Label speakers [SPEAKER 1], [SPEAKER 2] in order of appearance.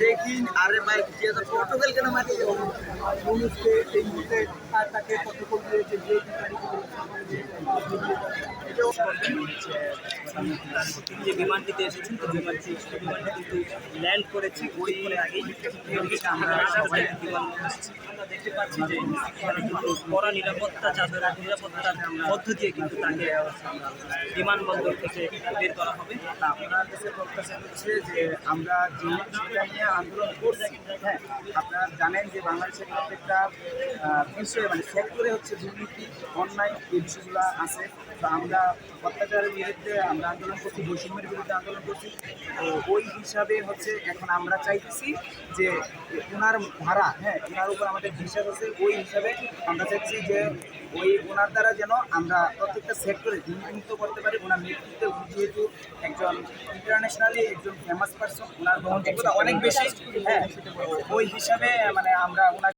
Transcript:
[SPEAKER 1] দেখি আরে ভাই পর্তুগাল কেন
[SPEAKER 2] মানুষকে এই মুহূর্তে তার তাকে প্রটোকল দিয়েছে যে
[SPEAKER 3] যে বিমানটিতে এসেছেন, তো বিমানটি বিমানটি কিন্তু ল্যান্ড করেছে কিছুক্ষণ আগেই। আমরা বিমান দেখতে পাচ্ছি যে কড়া নিরাপত্তা চাদরের নিরাপত্তার মধ্য দিয়ে কিন্তু তাকে বিমানবন্দর থেকে বের করা হবে।
[SPEAKER 1] আপনার কাছে প্রত্যাশা হচ্ছে যে, আমরা যে বিষয়টা নিয়ে আন্দোলন করছি হ্যাঁ আপনারা জানেন যে বাংলাদেশের প্রত্যেকটা বিষয়ে মানে সেক্টরে হচ্ছে দুর্নীতি, অন্যায়, এই বিষয়গুলো আছে। তো আমরা অত্যাচারের বিরুদ্ধে আমরা আন্দোলন করছি বৈষম্যের বিরুদ্ধে আন্দোলন করছি। তো ওই হিসাবে হচ্ছে এখন আমরা চাইতেছি যে ওনার ভাড়া হ্যাঁ ওনার উপর আমাদের বিশ্বাস আছে ওই হিসাবে আমরা চাইছি যে ওই ওনার দ্বারা যেন আমরা প্রত্যেকটা সেক্টরে দুর্নীতিমুক্ত করতে পারি। ওনার নেতৃত্বে উনি যেহেতু একজন ইন্টারন্যাশনালি একজন ফেমাস পার্সন ওনার গ্রহণযোগ্যতা অনেক বেশি। হ্যাঁ ওই হিসাবে মানে আমরা ওনার